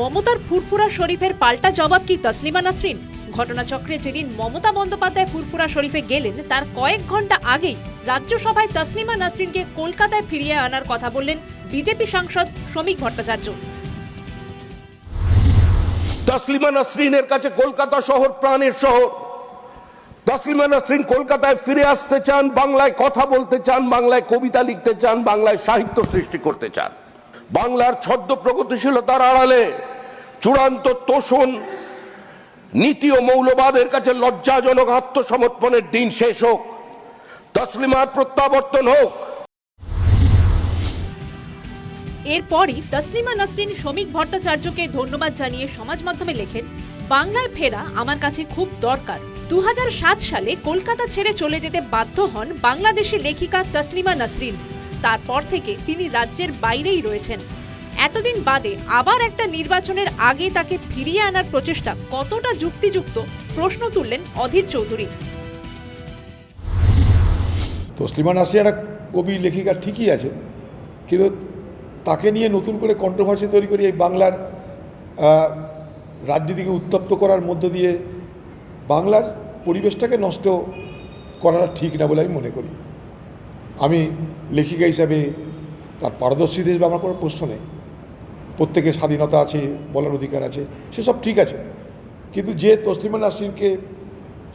মমতার ফুরফুরা শরীফের পাল্টা জবাব কি তসলিমা নাসরিন? ঘটনাচক্রে যেদিন মমতা বন্দ্যোপাধ্যায় ফুরফুরা শরীফে গেলেন, তার কয়েক ঘণ্টা আগেই রাজ্যসভায় তসলিমা নাসরিনকে কলকাতায় ফিরিয়ে আনার কথা বললেন বিজেপি সাংসদ শ্রমিক ভট্টাচার্য। তসলিমা নাসরিনের কাছে কলকাতা শহর প্রাণের শহর। তসলিমা নাসরিন কলকাতায় ফিরে আসতে চান, বাংলায় কথা বলতে চান, বাংলায় কবিতা লিখতে চান, বাংলায় সাহিত্য সৃষ্টি করতে চান। বাংলার ছদ্ম প্রগতিশীলতার আড়ালে চূড়ান্ত তোষণ, নীতি ও মৌলবাদের কাছে লজ্জাজনক আত্মসমর্পণের দিন শেষ হোক, তসলিমার প্রত্যাবর্তন হোক। এরপরই তসলিমা নাসরিন, শ্রমিক ভট্টাচার্যকে ধন্যবাদ জানিয়ে সমাজ মাধ্যমে লেখেন, বাংলায় ফেরা আমার কাছে খুব দরকার। দু হাজার সাত সালে কলকাতা ছেড়ে চলে যেতে বাধ্য হন বাংলাদেশি লেখিকা তসলিমা নাসরিন। তারপর থেকে তিনি রাজ্যের বাইরেই রয়েছেন। এতদিন বাদে আবার একটা নির্বাচনের আগে তাকে ফিরিয়ে আনার প্রচেষ্টা কতটা যুক্তিযুক্ত প্রশ্ন তুললেন অধীর চৌধুরী। তসলিমা নাসরিন একটা কবি লেখিকা ঠিকই আছে, কিন্তু তাকে নিয়ে নতুন করে কন্ট্রোভার্সি তৈরি করে এই বাংলার রাজনীতিকে উত্তপ্ত করার মধ্য দিয়ে বাংলার পরিবেশটাকে নষ্ট করাটা ঠিক না বলে আমি মনে করি। আমি লেখিকা হিসাবে তার পারদর্শী দেশ ব্যবহার করার প্রশ্ন নেই। প্রত্যেকের স্বাধীনতা আছে, বলার অধিকার আছে, সেসব ঠিক আছে। কিন্তু যে তসলিমা নাসরিনকে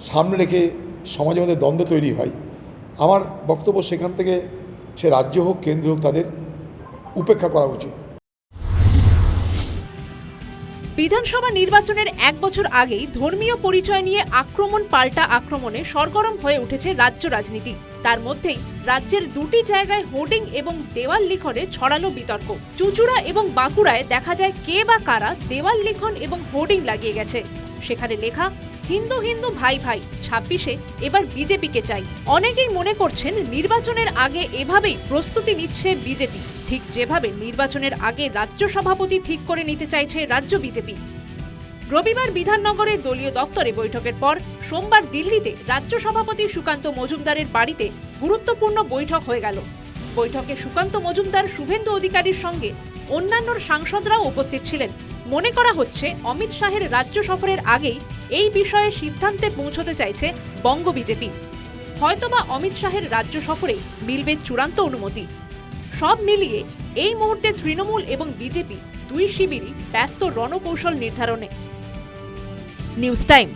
সামনে রেখে সমাজের মধ্যে দ্বন্দ্ব তৈরি হয়, আমার বক্তব্য সেখান থেকে সে রাজ্য হোক, কেন্দ্র হোক, তাদের উপেক্ষা করা উচিত। বিধানসভা নির্বাচনের এক বছর আগেই ধর্মীয় পরিচয় নিয়ে আক্রমণ পাল্টা আক্রমণে সরগরম হয়ে উঠেছে রাজ্য রাজনীতি। তার মধ্যেই রাজ্যের দুটি জায়গায় হোর্ডিং এবং দেওয়াল লিখনে ছড়ালো বিতর্ক। চুচুড়া এবং বাঁকুড়ায় দেখা যায় কে বা কারা দেওয়াল লিখন এবং হোর্ডিং লাগিয়ে গেছে। সেখানে লেখা, হিন্দু হিন্দু ভাই ভাই, ছাব্বিশে এবার বিজেপিকে চাই। অনেকেই মনে করছেন নির্বাচনের আগে এভাবেই প্রস্তুতি নিচ্ছে বিজেপি। ঠিক যেভাবে নির্বাচনের আগে রাজ্য সভাপতি ঠিক করে নিতে চাইছে রাজ্য বিজেপি। রবিবার বিধাননগরে দলীয় দফতরে বৈঠকের পর সোমবার দিল্লিতে রাজ্য সভাপতি সুকান্ত মজুমদারের বাড়িতে গুরুত্বপূর্ণ বৈঠক হয়ে গেল। বৈঠকে সুকান্ত মজুমদার শুভেন্দু অধিকারীর সঙ্গে অন্যান্য সাংসদরাও উপস্থিত ছিলেন। মনে করা হচ্ছে অমিত শাহের রাজ্য সফরের আগেই এই বিষয়ে সিদ্ধান্তে পৌঁছতে চাইছে বঙ্গ বিজেপি। হয়তোবা অমিত শাহের রাজ্য সফরেই মিলবে চূড়ান্ত অনুমতি। সব মিলিয়ে এই মুহূর্তে তৃণমূল এবং বিজেপি দুই শিবিরই ব্যস্ত রণকৌশল নির্ধারণে। News time.